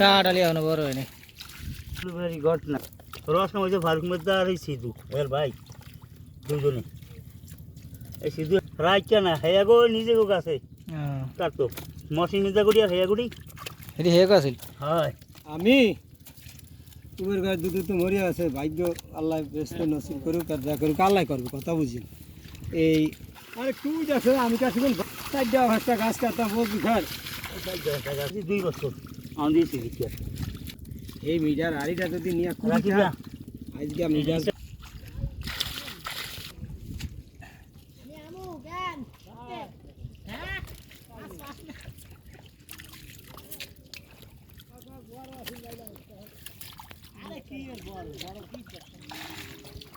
কাটালি এখনও বড় হয়নি। ব্লুবেরি ঘটনা। রস নামাইছে ফারুক মেদা আর এই সিধু এর ভাই দুজনে। এই সিধু রাইকা না হেয়া গো নিজে গো গাছে তার তো মশি নিজা করি আর হেয়া করি এটি হেক আছিল? হয়। আমি তোমার গায়ে দুধ তো মরিয়া আছে ভাগ্য আল্লাহ ব্যস্ত নসিব করুক আর যা করুক আল্লাহ করবে কথা বুঝি। এই আরে তুই যাচ্ছে আমি কাছে বল চারটা পাঁচটা গাছ কাটতাম ঘর। দুই বছর। আমি দিয়েছি দিচ্ছি এই মিটার আড়িটা যদি নিয়ে যা। আজকে মিটার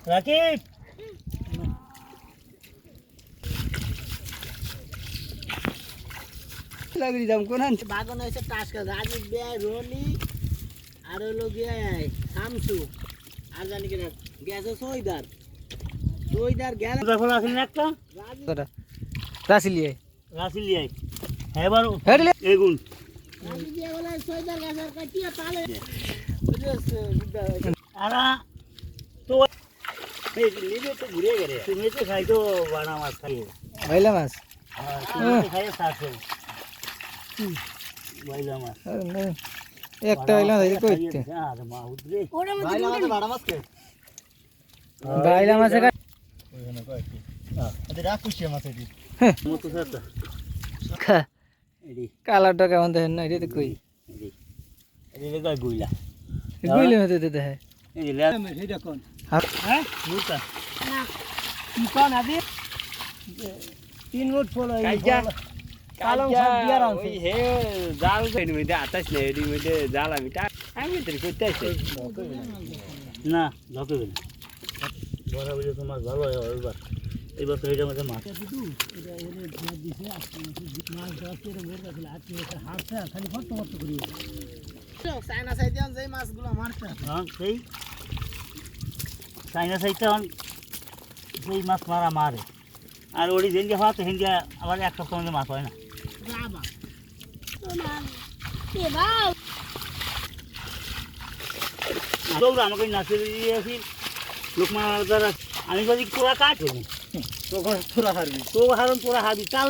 রাকিব! লাগি যাম কোন বাগান হয়েছে টাসকা রাজীব বেয় রনি আর হলো গিয়ে শামসু আর জানি কিনা গেছে সইদার সইদার গেল তারপর আসেন একটা রাসিলিয়ে রাসি লিয়াই হ্যাঁ বারো হেডলে এগুন রাজীব বেয় বলে সইদার গেছে আর কাটিয়ে পালে আর তো এই নিজে তো ঘুরে গেলে তুমি তো খাই তো বানা মাছ খাই ভাইলা মাছ হ্যাঁ তুমি তো খাই সাথে বাইলা মাছ একটা হইলাম এই কইতে আর মা উদ্রে বাইলা মাছ বাড়া মাছ কে বাইলা মাছে কা এটা রাখ কুশিয়া মাছ এটি মতো সাথে এডি কালারটা কেমন দেখেন না এটা তো কই এডি এডি লেগা গুইলা গুইলে হতে দিতে হ্যাঁ এডি লে সেটা কোন হ্যাঁ মুতা কি কোন আদি তিন ফুট ফল আছে ওই হে জাল কইনি মধ্যে আতাস লে এডি মধ্যে জাল আমি টা আমি তোর করতে আসে না। ধকে না। বড় বলে তোমার ভালো হয় এবার এবার তো এটা মধ্যে মাছ। চাইনা সাইতে মাছগুলো মারছে হ্যাঁ সেই চাইনা সাইডটা সেই মাছ মারা মারে। আর ওটি যেন হওয়া তো হেন আবার এক সপ্তাহ মাছ হয় না। আমাকে নাচে দিয়েছি লোকমান দ্বারা আমি যদি তোরা কাট করব তখন তোরা পারবি তো হারণ তোরা হাবি কাল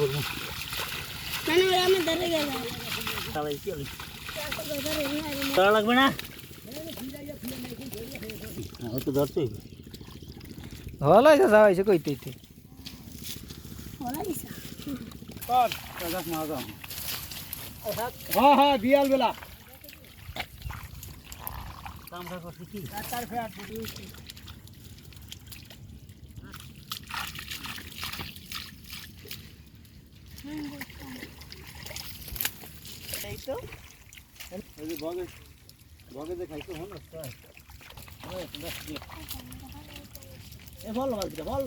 গেল তারা লাগবে না হয়তো ধরতে ভালো হয়েছে যাওয়াইছে কইতে কইতে মাগাম হ্যাঁ হ্যাঁ বিয়াল বেলা কামটা করছি কি ওই বগে বগে যে খাইছো হন এ বল বল।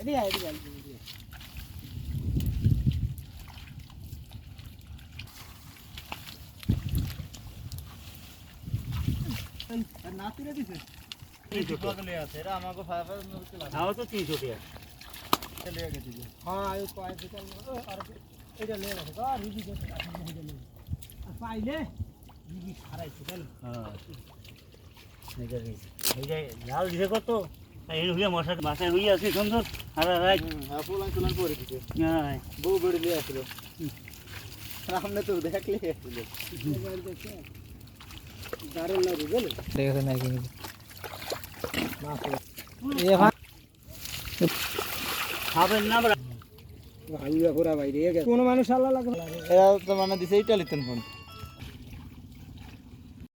এদিকে এদিকে তুলে দিছে। তিনশো টাকা আমার তো তিনশো টাকা হ্যাঁ এই কয় বিকাল আর এটা লে গেছে আর রুজি গেছে আর পাইলে হইয়া আছে সুন্দর আর রাত দিছে হ্যাঁ বউ বেড়ে নিয়ে আসলো সামনে তো দেখলে আসলো দারুণ না বুঝলে দেখে খাবেন না আমরা পুরা বাইরে গেছে কোনো মানুষ আল্লাহ লাগবে এরা তো মানে দিছে ইটালিতেন ফোন।